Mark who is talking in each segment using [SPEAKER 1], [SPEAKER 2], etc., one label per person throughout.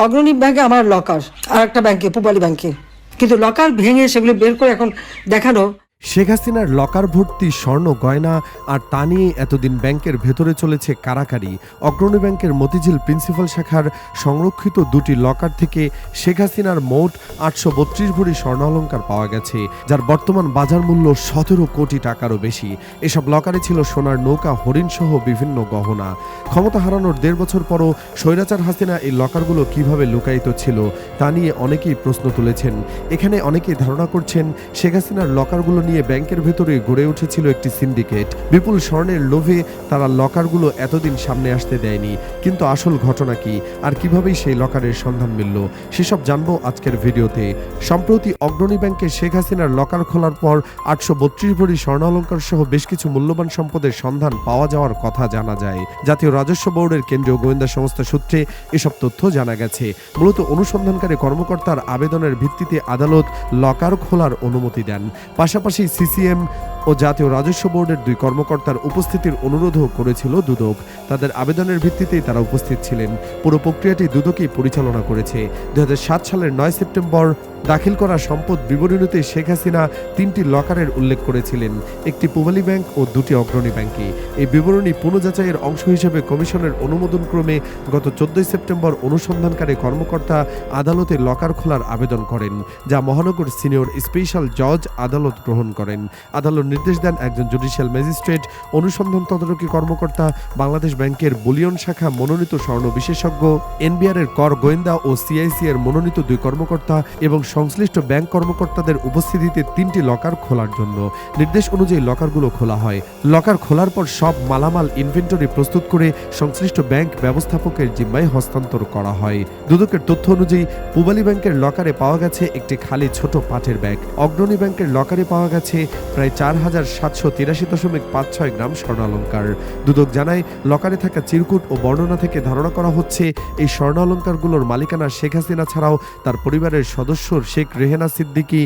[SPEAKER 1] অগ্রণী ব্যাংকে আমার লকার আর একটা ব্যাংকে পূবালী ব্যাংকে কিন্তু লকার ভেঙে সেগুলো বের করে এখন দেখানো
[SPEAKER 2] শেখ হাসিনার লকার ভর্তি স্বর্ণ গয়না আর তা নিয়ে এতদিন ব্যাংকের ভেতরে চলেছে কারাকারি। অগ্রণী ব্যাংকের মতিঝিল প্রিন্সিপাল শাখার সংরক্ষিত দুটি লকার থেকে শেখ হাসিনার মোট আটশো বত্রিশ ভরি স্বর্ণালঙ্কার পাওয়া গেছে, যার বর্তমান বাজার মূল্য সতেরো কোটি টাকারও বেশি। এসব লকারে ছিল সোনার নৌকা, হরিণ সহ বিভিন্ন গহনা। ক্ষমতা হারানোর দেড় বছর পরও স্বৈরাচার হাসিনা এই লকারগুলো কীভাবে লুকায়িত ছিল, তা নিয়ে অনেকেই প্রশ্ন তুলেছেন। এখানে অনেকেই ধারণা করছেন শেখ হাসিনার লকারগুলো নিয়ে ব্যাংকের ভেতরে গড়ে উঠেছিল একটি সিন্ডিকেট। বিপুল স্বর্ণের লোভে তারা লকারগুলো এতদিন সামনে আসতে দেয়নি। কিন্তু আসল ঘটনা কি? আর কিভাবেই সেই লকারের সন্ধান মিলল? সেসব জানব আজকের ভিডিওতে। সম্প্রতি অগ্রণী ব্যাংকে শেখ হাসিনার লকার খোলার পর আটশো বত্রিশ ভরি স্বর্ণালঙ্কার সহ বেশ কিছু মূল্যবান সম্পদের সন্ধান পাওয়া যাওয়ার কথা জানা যায়। জাতীয় রাজস্ব বোর্ডের কেন্দ্রীয় গোয়েন্দা সংস্থা সূত্রে এসব তথ্য জানা গেছে। মূলত অনুসন্ধানকারী কর্মকর্তার আবেদনের ভিত্তিতে আদালত লকার খোলার অনুমতি দেন। পাশাপাশি সিসিএম ও জাতীয় রাজস্ব বোর্ডের দুই কর্মকর্তার উপস্থিতির অনুরোধও করেছিল দুদক। তাদের আবেদনের ভিত্তিতেই তারা উপস্থিত ছিলেন। পুরো প্রক্রিয়াটি দুদকই পরিচালনা করেছে। দু হাজার সাত সালের নয় সেপ্টেম্বর দাখিল করা সম্পদ বিবরণীতে শেখ হাসিনা তিনটি লকারের উল্লেখ করেছিলেন। একটি পূবালী ব্যাংক ও দুটি অগ্রণী ব্যাংকে এই বিবরণী পুনঃযাচাইয়ের অংশ হিসেবে কমিশনের অনুমোদন ক্রমে গত চোদ্দই সেপ্টেম্বর অনুসন্ধানকারী কর্মকর্তা আদালতে লকার খোলার আবেদন করেন, যা মহানগর সিনিয়র স্পেশাল জজ আদালত গ্রহণ করেন। আদালত নির্দেশ দেন একজন জুডিশিয়াল ম্যাজিস্ট্রেট অনুসন্ধান তদারকি কর্মকর্তা, বাংলাদেশ ব্যাংকের বুলিয়ন শাখা মনোনীত স্বর্ণ বিশেষজ্ঞ, এনবিআর এর কর গোয়েন্দা ও সিআইসি এর মনোনীত দুই কর্মকর্তা এবং সংশ্লিষ্ট ব্যাংক কর্মকর্তাদের উপস্থিতিতে তিনটি লকার খোলার জন্য। নির্দেশ অনুযায়ী লকারগুলো খোলা হয়। লকার খোলার পর সব মালামাল ইনভেন্টরি প্রস্তুত করে সংশ্লিষ্ট ব্যাংক ব্যবস্থাপকের জিম্মায় হস্তান্তর করা হয়। দুদকের তথ্য অনুযায়ী, পূবালী ব্যাংকের লকারে পাওয়া গেছে একটি খালি ছোট পাটের ব্যাগ। অগ্রণী ব্যাংকের লকারে পাওয়া গেছে প্রায় চার হাজার সাতশো তিরাশি দশমিক পাঁচ ছয় গ্রাম স্বর্ণালঙ্কার। দুদক জানায়, লকারে থাকা চিরকুট ও বর্ণনা থেকে ধারণা করা হচ্ছে, এই স্বর্ণালঙ্কারগুলোর মালিকানা শেখ হাসিনা ছাড়াও তার পরিবারের সদস্য শেখ রেহেনা সিদ্দিকী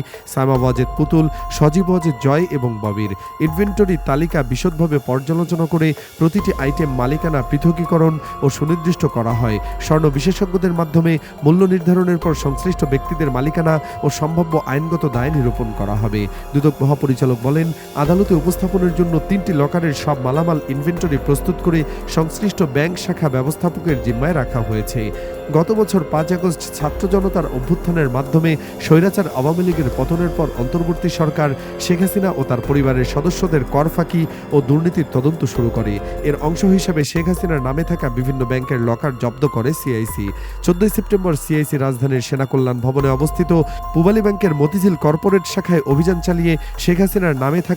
[SPEAKER 2] ওয়াজেদ পুতুল, সজীব ওয়াজেদ জয় এবং ববির। ইনভেন্টরি তালিকা বিশদভাবে পর্যালোচনা করে প্রতিটি আইটেম মালিকানা পৃথকীকরণ ও সুনির্দিষ্ট করা হয়। স্বর্ণ বিশেষজ্ঞদের মাধ্যমে মূল্য নির্ধারণের পর সংশ্লিষ্ট ব্যক্তিদের মালিকানা ও সম্ভাব্য আইনগত দায় নিরূপণ করা হবে। দুদক মহাপরিচালক বলেন আদালতে উপস্থাপনের জন্য তিনটি লকারের সব মালামাল ইনভেন্টরি প্রস্তুত করে সংশ্লিষ্ট ব্যাংক শাখা ব্যবস্থাপকের জিম্মায় রাখা হয়েছে। গত বছর পাঁচ আগস্ট ছাত্র জনতার অভ্যুত্থানের মাধ্যমে স্বৈরাচার আওয়ামী লীগের পতনের পর অন্তর্বর্তী সরকার শেখ হাসিনা ও তার পরিবারের সদস্যদের কর ফাঁকি ও দুর্নীতির তদন্ত শুরু করে। এর অংশ হিসেবে শেখ হাসিনার নামে থাকা বিভিন্ন ব্যাংকের লকার জব্দ করে সিআইসি। চোদ্দই সেপ্টেম্বর সিআইসি রাজধানীর সেনা কল্যাণ ভবনে অবস্থিত পূবালী ব্যাংকের মতিঝিল কর্পোরেট শাখায় অভিযান চালিয়ে শেখ হাসিনার নামে থাকা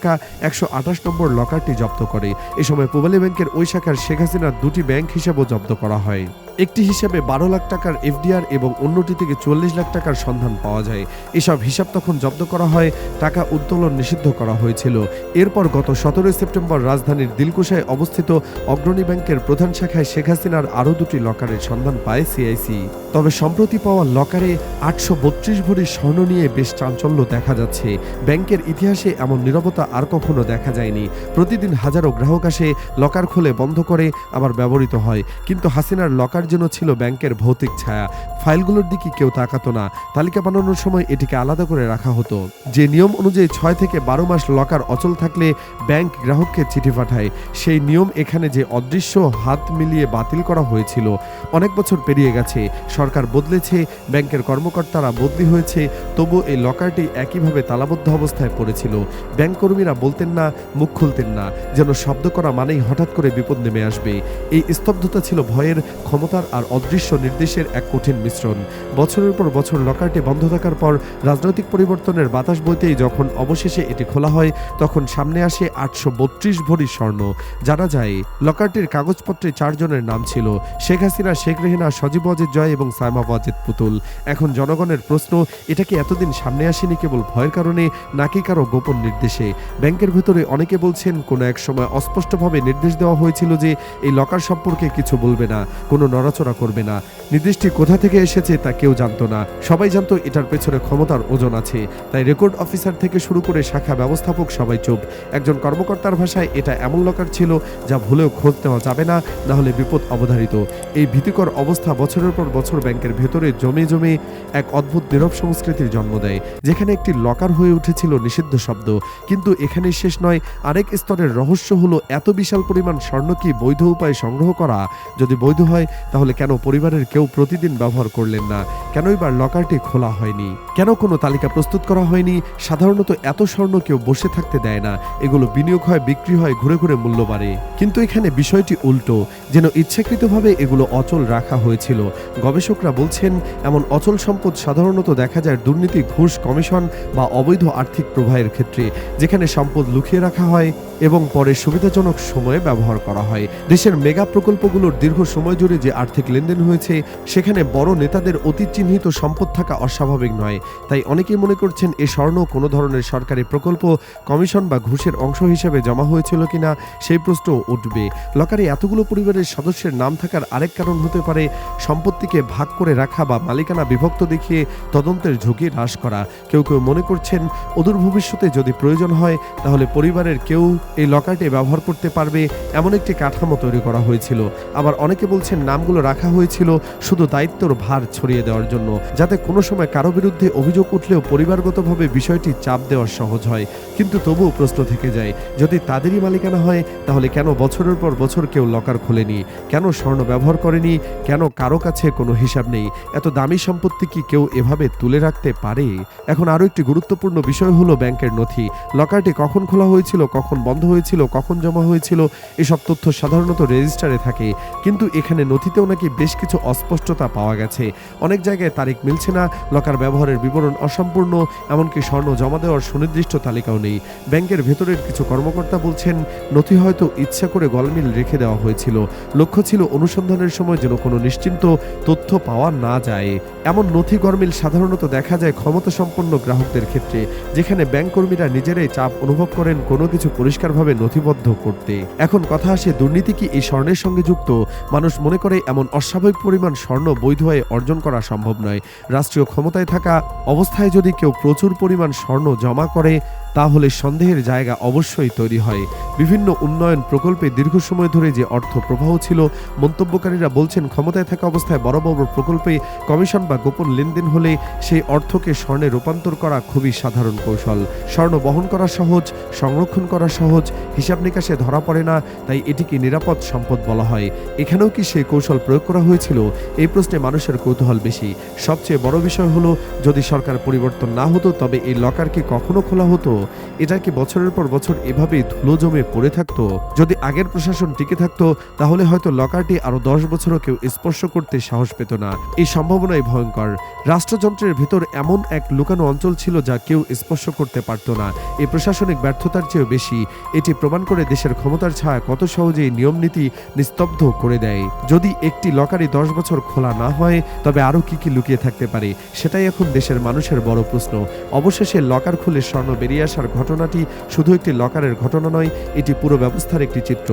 [SPEAKER 2] একশো আঠাশ নম্বর লকারটি জব্দ করে। এ সময় পূবালী ব্যাংকের ওই শাখার শেখ হাসিনার দুটি ব্যাংক হিসাবও জব্দ করা হয়। একটি হিসাবে বারো লাখ টাকার এফডিআর এবং অন্যটি থেকে চল্লিশ লাখ টাকার সন্ধান পাওয়া যায়। এসব হিসাব তখন জব্দ করা হয়, টাকা উত্তোলন নিষিদ্ধ করা হয়েছিল। এরপর গত সতেরোই সেপ্টেম্বর রাজধানীর দিলকুশায় অবস্থিত অগ্রণী ব্যাংকের প্রধান শাখায় শেখ হাসিনার আরও দুটি লকারের সন্ধান পায় সিআইসি। তবে সম্প্রতি পাওয়া লকারে আটশো বত্রিশ ভরি স্বর্ণ নিয়ে বেশ চাঞ্চল্য দেখা যাচ্ছে। ব্যাংকের ইতিহাসে এমন নিরবতা আর কখনো দেখা যায়নি। প্রতিদিন হাজারো গ্রাহক আসে, লকার খুলে বন্ধ করে, আবার ব্যবহৃত হয়। কিন্তু হাসিনার লকার যেন ছিল ব্যাংকের ভৌতিক ছায়া। ফাইলগুলোর দিকে কেউ তাকাতো না। তালিকা বানানোর সময় এটিকে আলাদা করে রাখা হতো। যে নিয়ম অনুযায়ী ছয় থেকে বারো মাস লকার অচল থাকলে ব্যাংক গ্রাহককে চিঠি পাঠায়। সেই নিয়ম এখানে যে অদৃশ্য হাত মিলিয়ে বাতিল করা হয়েছিল, অনেক বছর পেরিয়ে গেছে। সরকার বদলেছে, ব্যাংকের কর্মকর্তারা বদলি হয়েছে তবু এই লকারটি একইভাবে তালাবদ্ধ অবস্থায় পড়েছিল। ব্যাংক কর্মীরা বলতেন না, মুখ খুলতেন না, যেন শব্দ করা মানেই হঠাৎ করে বিপদ নেমে আসবে। এই স্তব্ধতা ছিল ভয়ের, ক্ষমতার আর অদৃশ্য নির্দেশের এক কঠিন মিশ্রণ বছরের পর বছর লকারটি বন্ধ থাকার পর রাজনৈতিক পরিবর্তনের বাতাস বইতেই যখন অবশেষে এটি খোলা হয়, তখন সামনে আসে আটশো বত্রিশ ভরি স্বর্ণ। জানা যায়, লকারটির কাগজপত্রে চারজনের নাম ছিল, শেখ হাসিনা, শেখ রেহিনা, সজীব অজিত জয় এবং সাইমা ওয়াজেদ পুতুল। এখন জনগণের প্রশ্ন, এটা কি এতদিন সামনে আসেনি কেবল ভয়ের কারণে, নাকি কারও গোপন নির্দেশে? ব্যাংকের ভেতরে অনেকে বলছেন, কোনো এক সময় অস্পষ্টভাবে নির্দেশ দেওয়া হয়েছিল যে, এই লকার সম্পর্কে কিছু বলবে না, কোনো নড়াচড়া করবে না। নির্দেশটি কোথা থেকে এসেছে তা কেউ জানতো না। সবাই জানতো এটার পেছনে ক্ষমতার ওজন আছে। তাই রেকর্ড অফিসার থেকে শুরু করে শাখা ব্যবস্থাপক সবাই চুপ। একজন কর্মকর্তার ভাষায় এটা এমন লকার ছিল যা ভুলেও খোঁজ নেওয়া যাবে না না হলে বিপদ অবধারিত। এই ভীতিকর অবস্থা বছরের পর বছর ব্যাংকের ভেতরে জমে জমে এক অদ্ভুত নীরব সংস্কৃতির জন্ম দেয়, যেখানে একটি লকার হয়ে উঠেছিল নিষিদ্ধ শব্দ। কিন্তু এখানে শেষ নয়, আরেক স্তরের রহস্য হলো এত বিশাল পরিমাণ স্বর্ণ কি বৈধ উপায়ে সংগ্রহ করা? যদি বৈধ হয়, তাহলে কেন পরিবারের কেউ প্রতিদিন ব্যবহার করলেন না। কেনই বা লকারটি খোলা হয়নি? কেন কোনো তালিকা প্রস্তুত করা হয়নি? সাধারণত এত স্বর্ণ কেউ বসে থাকতে দেয় না। এগুলো বিনিয়োগ হয়, বিক্রি হয়, ঘুরে ঘুরে মূল্য বাড়ে কিন্তু এখানে বিষয়টি উল্টো, যেন ইচ্ছাকৃতভাবে এগুলো অচল রাখা হয়েছিল। গবেষকরা বলছেন, এমন অচল সম্পদ সাধারণত দেখা যায় দুর্নীতি, ঘুষ, কমিশন বা অবৈধ আর্থিক প্রবাহের ক্ষেত্রে, যেখানে সম্পদ লুকিয়ে রাখা হয় এবং পরে সুবিধাজনক সময়ে ব্যবহার করা হয়। দেশের মেগা প্রকল্পগুলোর দীর্ঘ সময় জুড়ে যে আর্থিক লেনদেন হয়েছে, সেখানে বড় নেতাদের অতীত চিহ্নিত সম্পদ থাকা অস্বাভাবিক নয়। তাই অনেকেই মনে করছেন এ স্বর্ণ কোনো ধরনের সরকারি প্রকল্প, কমিশন বা ঘুষের অংশ হিসেবে জমা হয়েছিল কিনা সেই প্রশ্ন উঠবে। লকারে এতগুলো পরিবারের সদস্যের নাম থাকার আরেক কারণ হতে পারে সম্পত্তিকে ভাগ করে রাখা বা মালিকানা বিভক্ত দেখিয়ে তদন্তের ঝুঁকি হ্রাস করা। কেউ কেউ মনে করছেন অদূর ভবিষ্যতে যদি প্রয়োজন হয়, তাহলে পরিবারের কেউ এই লকারটি ব্যবহার করতে পারবে এমন একটি কাঠামো তৈরি করা হয়েছিল। আবার অনেকে বলছেন নামগুলো রাখা হয়েছিল শুধু দায়িত্বর ভার ছড়িয়ে দেওয়ার জন্য, যাতে কোনো সময় কারও বিরুদ্ধে অভিযোগ উঠলেও পরিবারগতভাবে বিষয়টি চাপ দেওয়া সহজ হয়। কিন্তু তবুও প্রশ্ন থেকে যায়, যদি তাদেরই মালিকানা হয়, তাহলে কেন বছরের পর বছর কেউ লকার খোলেনি? কেন স্বর্ণ ব্যবহার করেনি? কেন কারও কাছে কোনো হিসাব নেই? এত দামি সম্পত্তি কি কেউ এভাবে তুলে রাখতে পারে? এখন আরও একটি গুরুত্বপূর্ণ বিষয় হলো ব্যাংকের নথি। লকারটি কখন খোলা হয়েছিল, কখন বন্ধ হয়েছিল, কখন জমা হয়েছিল, এসব তথ্য সাধারণত রেজিস্টারে থাকে। কিন্তু এখানে নথিতেও নাকি বেশ কিছু অস্পষ্টতা পাওয়া গেছে। অনেক জায়গায় তারিখ মিলছে না, লকার ব্যবহারের বিবরণ অসম্পূর্ণ, এমনকি স্বর্ণ জমা দেওয়ার সুনির্দিষ্ট তালিকাও নেই। ব্যাংকের ভেতরের কিছু কর্মকর্তা বলছেন, নথি হয়তো ইচ্ছা করে গলমিল রেখে দেওয়া হয়েছিল। লক্ষ্য ছিল অনুসন্ধানের সময় যেন কোনো নিশ্চিন্ত তথ্য পাওয়া না যায়। এমন নথি গরমিল সাধারণত দেখা যায় ক্ষমতা সম্পন্ন গ্রাহকদের ক্ষেত্রে, যেখানে ব্যাংক কর্মীরা নিজেরাই চাপ অনুভব করেন কোনো কিছু পরিষ্কারভাবে নথিবদ্ধ করতে। এখন কথা আসে, দুর্নীতি কি এই স্বর্ণের সঙ্গে যুক্ত? মানুষ মনে করে এমন অস্বাভাবিক পরিমাণ স্বর্ণ বৈধ হয়ে অর্জন করা সম্ভব নয়। রাষ্ট্রীয় ক্ষমতায় থাকা অবস্থায় যদি কেউ প্রচুর পরিমাণ স্বর্ণ জমা করে তাহলে সন্দেহের জায়গা অবশ্যই তৈরি হয়। বিভিন্ন উন্নয়ন প্রকল্পে দীর্ঘ সময় ধরে যে অর্থ প্রবাহ ছিল, মন্তব্যকারীরা বলছেন, ক্ষমতায় থাকা অবস্থায় বড় বড় প্রকল্পে কমিশন বা গোপন লেনদেন হলে সেই অর্থকে স্বর্ণে রূপান্তর করা খুবই সাধারণ কৌশল। স্বর্ণ বহন করা সহজ, সংরক্ষণ করা সহজ, হিসাব নিকাশে ধরা পড়ে না, তাই এটিকে নিরাপদ সম্পদ বলা হয়। এখানেও কি সেই কৌশল প্রয়োগ করা হয়েছিল? এই প্রশ্নে মানুষের কৌতূহল বেশি। সবচেয়ে বড় বিষয় হলো, যদি সরকার পরিবর্তন না হতো, তবে এই লকারকে কখনো খোলা হতো? এটা কি বছরের পর বছর এভাবেই ধুলো জমে পড়ে থাকতো? যদি আগের প্রশাসন টিকে থাকতো, তাহলে হয়তো লকারটি আরও দশ বছরও কেউ স্পর্শ করতে সাহস পেত না। এই সম্ভাবনাই ভয়ঙ্কর। রাষ্ট্রযন্ত্রের ভিতর এমন এক লুকানো অঞ্চল ছিল যা কেউ স্পর্শ করতে পারত না। এই প্রশাসনিক ব্যর্থতার চেয়েও বেশি। এটি প্রমাণ করে দেশের ক্ষমতার ছায়া কত সহজেই নিয়ম নীতি নিস্তব্ধ করে দেয়। যদি একটি লকারই দশ বছর খোলা না হয়, তবে আরও কি কি লুকিয়ে থাকতে পারে, সেটাই এখন দেশের মানুষের বড় প্রশ্ন। অবশেষে লকার খুলে স্বর্ণ বেরিয়ে আসার ঘটনাটি শুধু একটি লকারের ঘটনা নয়, এটি পুরো ব্যবস্থার একটি চিত্র।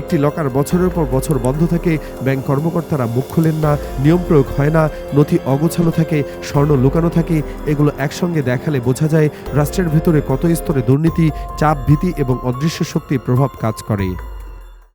[SPEAKER 2] একটি লকার বছরের পর বছর বন্ধ থাকে ব্যাংক কর্মকর্তারা মুখ খোলেন না, নিয়ম প্রয়োগ হয় না, নথি অগোছালো থাকে, স্বর্ণ লুকানো থাকে, এগুলো একসঙ্গে দেখালে বোঝা যায় রাষ্ট্রের ভেতরে কত স্তরে দুর্নীতি, চাপ, ভীতি এবং অদৃশ্য শক্তির প্রভাব কাজ করে।